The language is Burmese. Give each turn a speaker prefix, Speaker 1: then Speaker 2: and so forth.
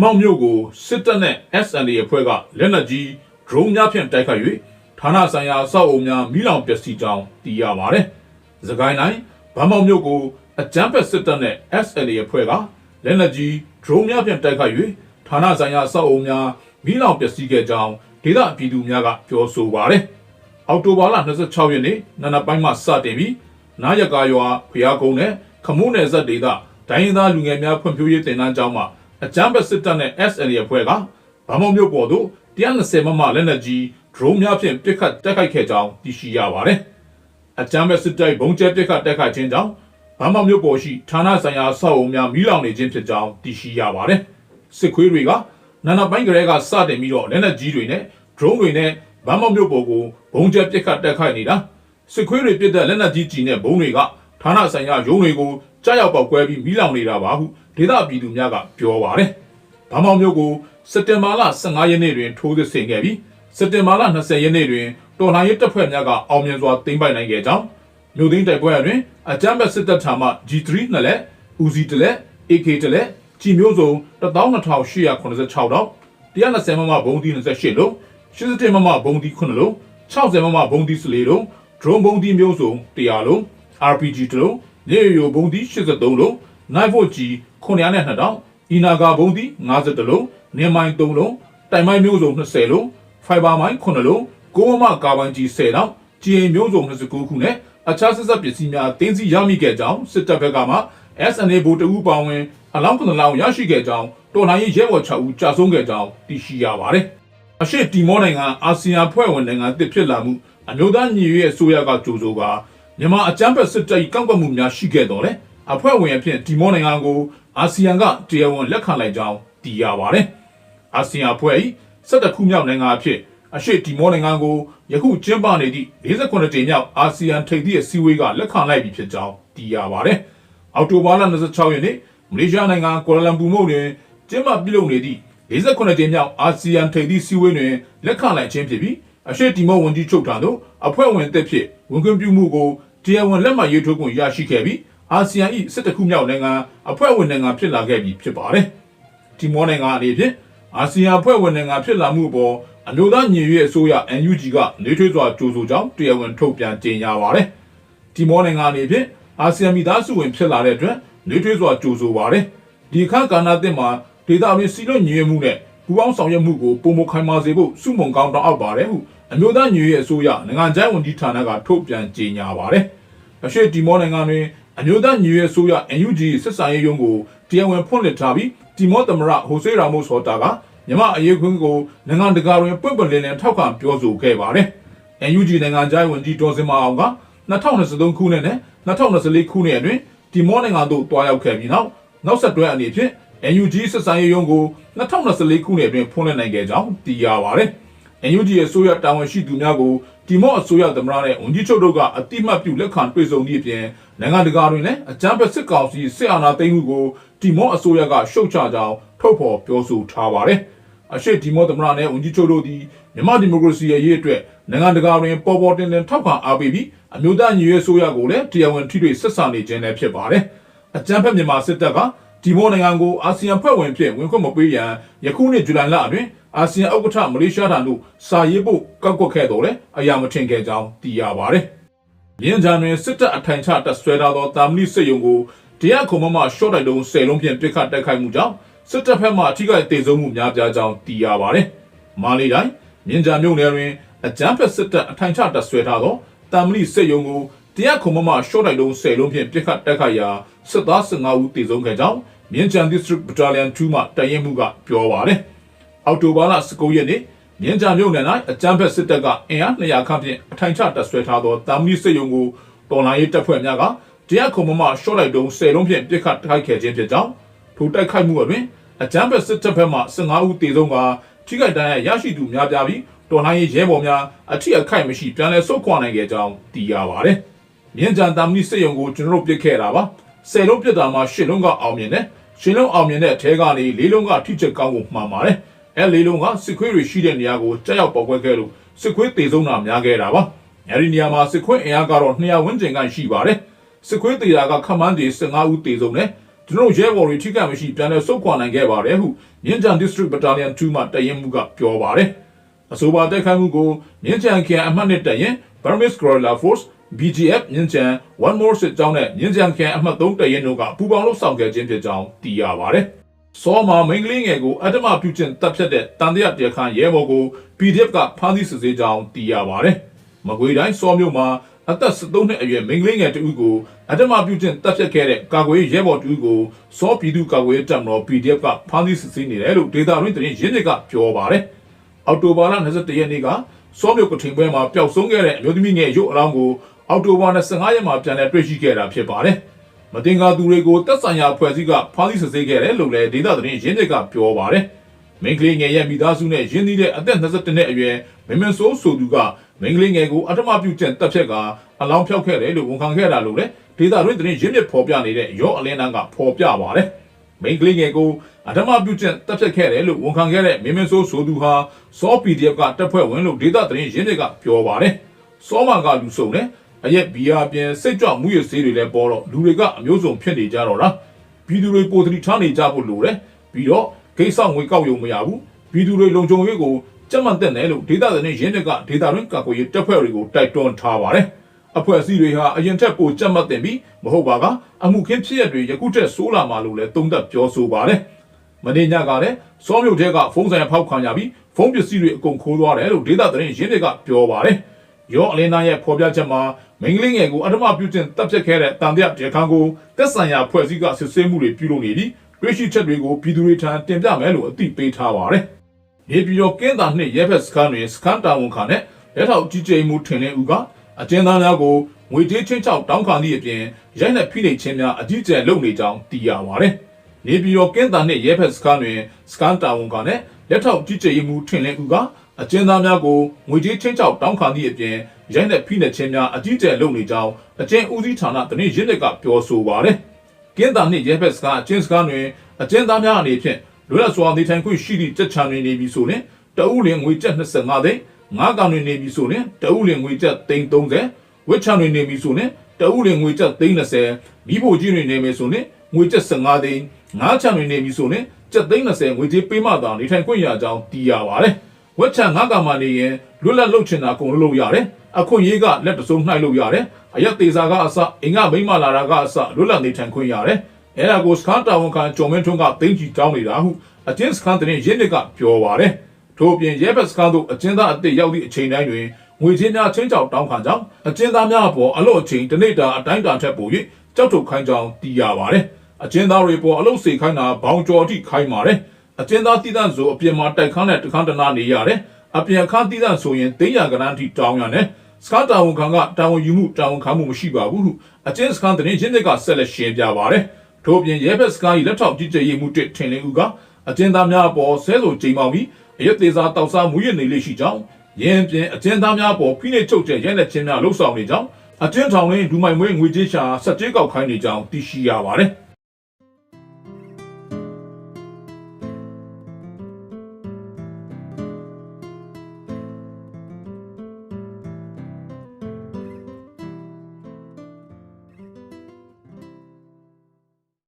Speaker 1: မောက်မြို့ကိုစစ်တပ်နဲ့ SND အဖွဲ့ကလက်နက်ကြီး drone များဖြင့်တိုက်ခိုက်၍ဌာနဆိုင်ရာအဆောက်အုံများမိလောင်ပျက်စီးကြောင်းသိရပါတယ်။စကိုင်းတိုင်းဗမောက်မြို့ကိုအကြမ်းဖက်စစ်တပ်နဲ့ SND အဖွဲ့ကလက်နက်ကြီး drone များဖြင့်တိုက်ခိုက်၍ဌာနဆိုင်ရာအဆောက်အုံများမိလောင်ပျက်စီးခဲ့ကြောင်းဒေသပြည်သူများကပြောဆိုပါတယ်။အောက်တိုဘာလ26ရက်နေ့နံနက်ပိုင်းမှစတင်ပြီးနားရကာရွာဖျားကုန်းနဲ့ခမိုးနယ်ဆက်ဒေသဒိုင်းရင်သားလူငယ်များဖွံ့ဖြိုးရေးတင်နန်းကျောင်းမှ အကြမ်းဖက်စစ်တပ်နဲ့ SNL အဖွဲ့ကဗမောက်မြို့ပေါ်သို့120မမလက်နက်ကြီး drone များဖြင့်ပစ်ခတ်တိုက်ခိုက်ခဲ့ကြောင်းသိရှိရပါတယ်။အကြမ်းဖက်စစ်တပ်ဘုံကျဲပစ်ခတ်တိုက်ခိုက်ခြင်းကြောင့်ဗမောက်မြို့ပေါ်ရှိဌာနဆိုင်ရာဆောက်အုံများမီးလောင်နေခြင်းဖြစ်ကြောင်းသိရှိရပါတယ်။စစ်ခွေးတွေကနာနာပိုင်းကလေးကစတင်ပြီးတော့လက်နက်ကြီးတွေနဲ့ drone တွေနဲ့ဗမောက်မြို့ပေါ်ကိုဘုံကျဲပစ်ခတ်တိုက်ခိုက်နေတာစစ်ခွေးတွေပြစ်တဲ့လက်နက်ကြီးကြီးနဲ့ဘုံတွေကဌာနဆိုင်ရာရုံးတွေကို ကြားရောက်ပေါက်ကွဲပြီးမီးလောင်နေတာပါဟုဒေသပြည်သူများကပြောပါတယ်။ဗမောက်မြို့ကိုစက်တင်ဘာလ15ရက်နေ့တွင်ထိုးစစ်ဆင်ခဲ့ပြီးစက်တင်ဘာလ20ရက်နေ့တွင်တော်လှန်ရေးတပ်ဖွဲ့များကအောင်မြင်စွာသိမ်းပိုက်နိုင်ခဲ့ကြောင်းမြို့သိမ်းတိုက်ပွဲတွင်အကြမ်းဖက်စစ်တပ်ထံမှ G3 နှစ်လက်ဦးစီးတစ်လက် AK တစ်လက်ကြီးမျိုးစုံ12886တောက်120မမဘုံဒီ28လုံး80မမဘုံဒီ9လုံး60မမဘုံဒီ14လုံး drone ဘုံဒီမျိုးစုံ100လုံး RPG တစ်လုံး မြေရိုဘုံဒီ83လုံး 9volt G 902တောက်အီနာဂါဘုံဒီ52လုံးနေမိုင်း3လုံးတိုင်မိုင်းမျိုးစုံ20လုံးဖိုင်ဘာမိုင်း9လုံးကိုမမကာဘန်ကြီး10တောက်ကြည်မျိုးစုံ29ခုနဲ့အခြားဆက်ဆက်ပစ္စည်းများတင်းစီရမိခဲ့ကြောင်းစစ်တပ်ဘက်ကမှ SNA ဗိုလ်တဦးပါဝင်အလောင်းကနလောင်ရရှိခဲ့ကြောင်းတော်လှန်ရေးရဲဘော်6ဦးကြာဆုံးခဲ့ကြောင်းသိရှိရပါတယ်။အရှိတီမောနိုင်ငံအာဆီယံဖွဲ့ဝင်နိုင်ငံတစ်ဖြစ်လာမှုအမျိုးသားညီညွတ်ရေးအစိုးရကကြိုးဆိုက မြန်မာအကြမ်းဖက်စစ်တပ်၏ကောက်ကွက်မှုများရှိခဲ့တော်လဲအဖွဲ့ဝင်အဖြစ်တီမောနိုင်ငံကိုအာဆီယံကတရားဝင်လက်ခံလိုက်ကြောင်းသိရပါတယ်။အာဆီယံအဖွဲ့၏17ခုမြောက်နိုင်ငံအဖြစ်အရှိတီမောနိုင်ငံကိုယခုကျင်းပနေသည့်48ကြိမ်မြောက်အာဆီယံထိပ်သီးအစည်းအဝေးကလက်ခံလိုက်ပြီဖြစ်ကြောင်းသိရပါတယ်။အောက်တိုဘာလ26ရက်နေ့မလေးရှားနိုင်ငံကွာလာလမ်ပူမြို့တွင်ကျင်းပပြုလုပ်နေသည့်48ကြိမ်မြောက်အာဆီယံထိပ်သီးစည်းဝေးတွင်လက်ခံလိုက်ခြင်းဖြစ်ပြီးအရှိတီမောဝန်ကြီးချုပ်ထံသို့အဖွဲ့ဝင်သက်ဖြစ်ဝန်ခွင့်ပြုမှုကို တရားဝင်လက်မှတ်ရေးထိုးခွင့်ရရှိခဲ့ပြီးအာဆီယံ၏စစ်တခုမြောက်နိုင်ငံအဖွဲ့ဝင်နိုင်ငံဖြစ်လာခဲ့ပြီဖြစ်ပါတယ်။တီမောနိုင်ငံအနေဖြင့်အာဆီယံအဖွဲ့ဝင်နိုင်ငံဖြစ်လာမှုအပေါ်အမျိုးသားညီညွတ်ရေးအစိုးရ NUG ကနေထွေးစွာကြိုးဆိုကြောင်းတရားဝင်ထုတ်ပြန်ကြေညာပါတယ်။တီမောနိုင်ငံအနေဖြင့်အာဆီယံမိသားစုဝင်ဖြစ်လာတဲ့အတွက်နေထွေးစွာကြိုးဆိုပါတယ်။ဒီအခါကာလသစ်မှာဒေသတွင်းစီးလွတ်ညီညွတ်မှုနဲ့ပူးပေါင်းဆောင်ရွက်မှုကိုပုံမခိုင်မာစေဖို့စုမုံကောင်းတောင်းအောက်ပါတယ်ဟု အမျိုးသားညီညွတ်ရေးအစိုးရနိုင်ငံခြားဝန်ကြီးဌာနကထုတ်ပြန်ကြေညာပါတယ်။အရှိတီမောနိုင်ငံတွင်အမျိုးသားညီညွတ်ရေးအစိုးရ NUG စစ်ဆိုင်ရေးရုံးကိုတရားဝင်ဖွင့်လှစ်ထားပြီးတီမောသမရဟိုဆေးရာမို့ဆော်တာကမြမအရေးခွင့်ကိုနိုင်ငံတကာတွင်ပွင့်ပွင့်လင်းလင်းထောက်ခံပြောဆိုခဲ့ပါတယ်။ NUG နိုင်ငံခြားဝန်ကြီးဒေါ်စင်မအောင်က2023ခုနှစ်နဲ့2024ခုနှစ်အတွင်းတီမောနိုင်ငံသို့တွားရောက်ခဲ့ပြီးနောက်နောက်ဆက်တွဲအနေဖြင့် NUG စစ်ဆိုင်ရေးရုံးကို2024ခုနှစ်အတွင်းဖွင့်လှစ်နိုင်ခဲ့ကြောင်းသိရပါတယ်။ NUG ရဲ့ဆိုရတာဝန်ရှိသူများကိုဒီမော့အစိုးရသမ္မတနဲ့ဝန်ကြီးချုပ်တို့ကအတိမတ်ပြုလက်ခံတွေ့ဆုံသည့်အပြင်နိုင်ငံတကာတွင်လည်းအကြမ်းဖက်စစ်ကောင်စီစစ်အာဏာသိမ်းမှုကိုဒီမော့အစိုးရကရှုတ်ချကြောင်းထုတ်ဖော်ပြောဆိုထားပါတယ်။အရှိဒီမော့သမ္မတနဲ့ဝန်ကြီးချုပ်တို့သည်မြန်မာဒီမိုကရေစီရဲ့ရေးအတွက်နိုင်ငံတကာတွင်ပေါ်ပေါ်တင်တင်ထောက်ခံအားပေးပြီးအမျိုးသားညီညွတ်ရေးအစိုးရကိုလည်းတရားဝင်ထိတွေ့ဆက်ဆံနေခြင်းလည်းဖြစ်ပါတယ်။အကြမ်းဖက်မြန်မာစစ်တပ်က ဒီမောနိုင်ငံကိုအာဆီယံဖွဲ့ဝင်ဖြစ်ဝင်ခွင့်မပေးရန်ယခုနှစ်ဇူလိုင်လအတွင်းအာဆီယံဥက္ကဋ္ဌမလေးရှားထံသို့စာရေးဖို့ကောက်ကွက်ခဲ့တော်လဲအရာမထင်ခဲ့ကြောင်းသိရပါတယ်။မြင်းကြံတွင်စစ်တပ်အထိုင်ချတပ်ဆွဲထားသောတာမဏိစစ်ယုံကိုတရားခုံမမရှော့တိုက်တုံး၁၀လုံးဖြင့်ပြစ်ခတ်တိုက်ခိုက်မှုကြောင့်စစ်တပ်ဖက်မှအထိခိုက်ဒေဆုံးမှုများပြားကြောင်းသိရပါတယ်။မာလီတိုင်းမြင်းကြံမြို့နယ်တွင်အကြမ်းဖက်စစ်တပ်အထိုင်ချတပ်ဆွဲထားသောတာမဏိစစ်ယုံကို တရားခုံမမရှော့တိုက်တုံး၁၀လုံးဖြင့်ပြစ်ခတ်တိုက်ခိုက်ရာစစ်သား15ဦးသေဆုံးခဲ့ကြောင်းမြင်းကြံ District Battalion 2မှတရင်မှုကပြောပါတယ်။အောက်တိုဘာလ19ရက်နေ့မြင်းကြံမြို့နယ်၌အကြမ်းဖက်စစ်တပ်ကအင်အား200ခန့်ဖြင့်အထိုင်ချတပ်ဆွဲထားသောတာမဏိစစ်ယုံကိုတော်လိုင်းရေးတပ်ဖွဲ့များကတရားခုံမမရှော့လိုက်တုံး10လုံးဖြင့်ပြစ်ခတ်တိုက်ခဲ့ခြင်းဖြစ်ကြောင်းထိုတိုက်ခိုက်မှုအတွင်းအကြမ်းဖက်စစ်တပ်ဘက်မှ15ဦးသေဆုံးကထိခိုက်ဒဏ်ရာရရှိသူများပြားပြီးတော်လိုင်းရေးရဲဘော်များအထိအခိုက်မရှိပြန်လည်ဆုတ်ခွာနိုင်ခဲ့ကြောင်းသိရပါတယ်။ မြင်းကြံတာမဏိစစ်ယုံကိုကျွန်တော်တို့ပြစ်ခဲ့တာပါ။10လုံးပြစ်တာမှာ10လုံးကအောင်မြင်တယ်။ရှင်လုံးအောင်မြင်တဲ့အထဲကနေလေးလုံးကထိချက်ကောင်းကိုမှန်ပါတယ်။အဲလေးလုံးကစစ်ခွေးတွေရှိတဲ့နေရာကိုကြောက်ရောက်ပေါက်ကွဲခဲ့လို့စစ်ခွေးတေဆုံးတာများခဲ့တာပါ။အဲဒီနေရာမှာစစ်ခွေးအင်အားကတော့200ဝန်းကျင်ခန့်ရှိပါတယ်။စစ်ခွေးတေတာကခမန်းတီ15ဦးတေဆုံးတယ်။ကျွန်တော်တို့ရဲဘော်တွေထိခိုက်မရှိပြန်လည်ဆုတ်ခွာနိုင်ခဲ့ပါတယ်ဟုမြင်းကြံ District Battalion 2မှတရင်မှုကပြောပါတယ်အဆိုပါတိုက်ခိုက်မှုကိုမြင်းကြံခရိုင်အမှတ်နှစ်တရင် Burmese Guerrilla Force BGF မြင်းကြံ One More စစ်ကြောင်းနဲ့မြင်းကြံခရိုင်အမှတ်3တရင်တို့ကပူးပေါင်းလို့ဆောင်ခဲ့ခြင်းဖြစ်ကြောင်းသိရပါတယ်စောမာမိန်ကလေးငယ်ကိုအတ္တမပြုကျင့်တပ်ဖြတ်တဲ့တန်တရာတရားခန့်ရဲဘော်ကို PDF ကဖမ်းဆီးစစ်ဆေးကြောင်းသိရပါတယ်။မကွေတိုင်းစောမြို့မှာအသက်73နှစ်အရွယ်မိန်းကလေးငယ်တဦးကိုအတ္တမပြုကျင့်တပ်ဖြတ်ခဲ့တဲ့ကာကွယ်ရေးရဲဘော်တဦးကိုစောပြည်သူကာကွယ်ရေးတပ်မတော် PDF ကဖမ်းဆီးစစ်ဆေးနေတယ်လို့ဒေတာရင်းသတင်းရင်းမြစ်ကပြောပါတယ်။အော်တိုဘာလ21ရက်နေ့ကစောမြို့ကထိန်ပွဲမှာပျောက်ဆုံးခဲ့တဲ့အမျိုးသမီးငယ်ရုပ်အလောင်းကို အော်တိုဘာ25ရက်မှာပြန်လည်တွေ့ရှိခဲ့တာဖြစ်ပါတယ်။မတင်ကားသူတွေကိုတက်ဆိုင်ရာဖွဲ့စည်းကဖမ်းဆီးစစ်ဆေးခဲ့တယ်လို့လည်းဒေသသတင်းရင်းမြစ်ကပြောပါတယ်။မင်းကလေးငယ်ရဲ့မိသားစုနဲ့ရင်းနှီးတဲ့အသက်22နှစ်အရွယ်မင်းမဆိုးဆိုသူကမင်းကလေးငယ်ကိုအထမပြုကျင့်တပ်ဖြတ်ကအလောင်းဖြောက်ခဲ့တယ်လို့ဝန်ခံခဲ့တာလို့လည်းဒေသတွင်းသတင်းရင်းမြစ်ဖော်ပြနေတဲ့ရောအလင်းတန်းကဖော်ပြပါတယ်။မိန်ကလေးငယ်ကိုအထမပြုကျင့်တပ်ဖြတ်ခဲ့တယ်လို့ဝန်ခံခဲ့တဲ့မင်းမင်းဆိုးဆိုသူဟာစော PDF ကတပ်ဖွဲ့ဝင်လို့ဒေသသတင်းရင်းမြစ်ကပြောပါတယ်။စောမာကလူစုံတယ် အရက်ဘီယာပြင်စိတ်ကြွမှုရစေးတွေလည်းပေါ်တော့လူတွေကအမျိုးစုံဖြစ်နေကြတော့လားပြည်သူတွေပိုသတိထားနေကြဖို့လိုတယ်ပြီးတော့ဂိတ်ဆောင်ငွေကောက်ရုံမရဘူးပြည်သူတွေလုံခြုံရေးကိုကြက်မှတ်တဲ့နယ်လို့ဒေသသတင်းရင်းမြစ်ကဒေသတွင်းကာကွယ်ရေးတပ်ဖွဲ့တွေကိုတိုက်တွန်းထားပါတယ်အဖွဲ့အစည်းတွေဟာအရင်ထက်ပိုကြက်မှတ်တင်ပြီးမဟုတ်ပါကအမှုခင်းဖြစ်ရတွေယခုထက်ဆိုးလာမှလို့လည်းသုံးသပ်ပြောဆိုပါတယ်မင်းညကလည်းစောမြုပ်တဲကဖုန်းဆိုင်ဖောက်ခံရပြီးဖုန်းပစ္စည်းတွေအကုန်ခိုးသွားတယ်လို့ဒေသသတင်းရင်းတွေကပြောပါတယ်။ ရောအလင်းသားရဲ့ဖော်ပြချက်မှာမင်းကလေးငယ်ကိုအထမပြုကျင့်တပ်ဖြတ်ခဲ့တဲ့တန်တရားတေခန်းကိုတက်ဆိုင်ရာဖွဲ့စည်းကစစ်ဆေးမှုတွေပြုလုပ်နေပြီးတွေ့ရှိချက်တွေကိုပြည်သူတွေထံတင်ပြမယ်လို့အသိပေးထားပါတယ်။နေပြည်တော်ကင်းတာနှင့်ရဲဘက်စခန်းတွင်စခန်းတာဝန်ခံတဲ့လက်ထောက်ကြီးကြိမ်မှုထင်လင်းဦးကအကျဉ်းသားများကိုငွေကြေးချင်းချောက်တောင်းခံသည့်အပြင်ရိုက်နှက်ဖိနှိပ်ခြင်းများအကြီးအကျယ်လုပ်နေကြောင်းသိရပါတယ်။နေပြည်တော်ကင်းတာနှင့်ရဲဖက်စခန်းတွင်စကန်တာဝန်ကနဲ့လက်ထောက်ကြီးကြပ်ရေးမှူးထင်လင်းဦးက အကျဉ်းသားများကိုငွေကြေးချင်းချောက်တောင်းခံသည့်အပြင်ရိုက်နှက်ဖိနှိပ်ခြင်းများအကြီးအကျယ်လုပ်နေကြောင်းအကျဉ်းဦးစီးဌာနတနည်းရင်းမြစ်ကပြောဆိုပါတယ်။ကင်းတာနှင့်ရဲဖက်စခန်းအကျဉ်းစခန်းတွင်အကျဉ်းသားများအနေဖြင့်လွတ်လပ်စွာနေထိုင်ခွင့်ရှိသည့်ကြက်ချံတွင်နေပြီဆိုရင်တအုပ်လင်ငွေကျပ်25သိန်းငါးကောင်တွင်နေပြီဆိုရင်တအုပ်လင်ငွေကျပ်330ဝစ်ချံတွင်နေပြီဆိုရင်တအုပ်လင်ငွေကျပ်30မိဖို့ကြီးတွင်နေမယ်ဆိုရင်ငွေကျပ်15သိန်းငါးချံတွေနေပြီဆိုရင်ကျပ်သိန်း30ငွေကြေးပေးမှသာနေထိုင်ခွင့်ရကြောင်းသိရပါတယ်။ ဝက်ချံငါးကမှနေရင်လွတ်လပ်လှုပ်ချင်တာအကုန်လုပ်ရတယ်။အခွင့်အရေးကလက်တစုံနှိုက်လို့ရတယ်။အရက်သေးစာကအစအင်္ဂမိမ့်မလာတာကအစလွတ်လပ်နေထိုင်ခွင့်ရတယ်။အဲ့ဒါကိုစခန်းတာဝန်ခံကျော်မင်းထွန်းကသိန်းချီတောင်းနေတာဟုအကျဉ်းစခန်းတင်ရင်းမြစ်ကပြောပါတယ်။ထို့အပြင်ရဲဘက်စခန်းသို့အကျဉ်းသားအသစ်ရောက်သည့်အချိန်တိုင်းတွင်ငွေချင်းများချင်းချောက်တောင်းခံကြောင်းအကျဉ်းသားများအပေါ်အလို့အချိန်တစ်နေ့တာအတိုင်းအတာထက်ပို၍ကြောက်ထုတ်ခိုင်းကြောင်းသိရပါတယ်။အကျဉ်းသားတွေပေါ်အလုတ်စေခိုင်းတာဘောင်ကျော်အထိခိုင်းပါတယ် အကျဉ်းသားတည်တံ့ဆိုအပြင်မှာတိုက်ခန်းနဲ့တခန်းတနာနေရတယ်အပြင်ခန်းတည်တံ့ဆိုရင်သိန်းရကရန်ထိတောင်းရတယ်စကားတာဝန်ခံကတာဝန်ယူမှုတာဝန်ခံမှုမရှိပါဘူးဟုအကျဉ်းစခန်းတင်ချင်းတွေကဆက်လက်ရှင်းပြပါတယ်ထို့ပြင်ရဲဘက်စကားကြီးလက်ထောက်ကြီးကြပ်ရေးမှုတစ်ထင်လင်းဦးကအကျဉ်းသားများအပေါ်ဆဲဆိုချိန်ပေါင်းပြီးအရက်သေးစာတောက်စားမှုရနေလိမ့်ရှိကြောင်းရင်းပြင်အကျဉ်းသားများအပေါ်ဖိနှိပ်ချုပ်ကျဲရဲနဲ့ချင်းများလှုပ်ဆောင်နေကြောင်းအကျဉ်းထောင်ရင်းဒူမိုင်မွေးငွေကြေးရှာစက်ကြေးကောက်ခိုင်းနေကြောင်းသိရှိရပါတယ်